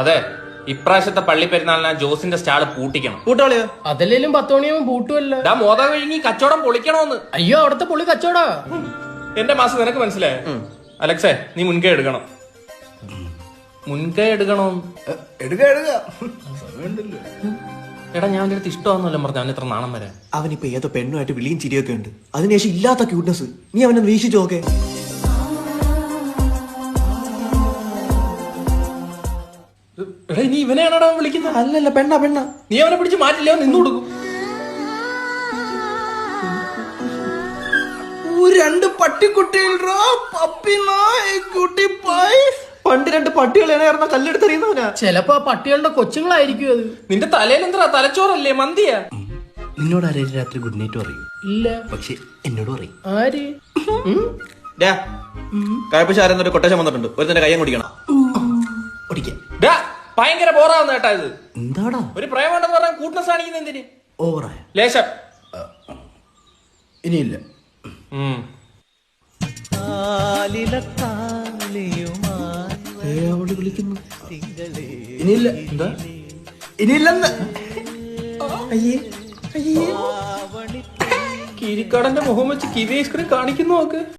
അതെ ഇപ്രാവശ്യത്തെ പള്ളി പെരുന്നാളിന് ജോസിന്റെ സ്റ്റാൾ പൂട്ടിക്കണം. കൂട്ടാളിയോ അതല്ലേലും പത്ത് മണിയാവും പൂട്ടുമല്ല ഡാ മോത കഴിഞ്ഞ് കച്ചവടം പൊളിക്കണോന്ന്. അയ്യോ അവിടുത്തെ പുള്ളി കച്ചവടാ. എന്റെ മാസം നിനക്ക് മനസ്സിലായ? അലക്സേ നീ മുൻകൈ എടുക്കണം. മുൻകൈ എടുക്കണോ എടുക്ക എടുക്ക. എടാ ഞാൻ അവന്റെ അടുത്ത് ഇഷ്ടമാണെന്നല്ലോ പറഞ്ഞു അവൻ ഇത്ര നാണം വരാൻ. അവനിപ്പോ ഏതോ പെണ്ണുമായിട്ട് വിളിയും ചിരിയൊക്കെ ഉണ്ട്. അതിനുശേഷം ഇല്ലാത്ത ക്യൂട്ട്നെസ് നീ അവനെ വീക്ഷിച്ചു നോക്കേ. എടാ നീ ഇവനെയാണോടാ വിളിക്കുന്നത്? അല്ലല്ല പെണ്ണ പെണ്ണ. നീ അവനെ പിടിച്ച് മാറ്റില്ല? നിന്ന് കൊടുക്കും. രണ്ട് പട്ടിക്കുട്ടികൾ പപ്പി കുട്ടി പായ്. പണ്ട് രണ്ട് പട്ടികൾ കല്ലെടുത്തറിയുന്നവനാ. ചിലപ്പോ ആ പട്ടികളുടെ കൊച്ചുങ്ങളായിരിക്കും അത്. നിന്റെ തലയിൽ എന്താ തലച്ചോറല്ലേ മന്തിയാ. നിന്നോട് ആരെയും രാത്രി ഗുഡ് നൈറ്റ് പറയും. ഇല്ല. പക്ഷെ എന്നോട് പറയും. ആര്? കഴപ്പശാരെന്നൊരു കൊട്ടേഷൻ വന്നിട്ടുണ്ട്. ഒരു തന്നെ കയ്യം കുടിക്കണം ഓടിക്കാൻ ഡാ ഭയങ്കര ബോറാവുന്ന കേട്ടാ ഇത്. എന്താടാ? ഒരു പ്രേമുണ്ടെന്ന് പറഞ്ഞാൽ കൂട്ടിനെ കാണിക്കുന്ന എന്തിന്? ഓവറായ ലേശം. ഇനിയില്ല. ഉം. അവൾ വിളിക്കുന്നു. ഇനിയില്ല. എന്താ? ഇനിയില്ലെന്ന്. കിരിക്കാടന്റെ മുഖം വെച്ച് കിവി ഐസ്ക്രീം കാണിക്കുന്നു നോക്ക്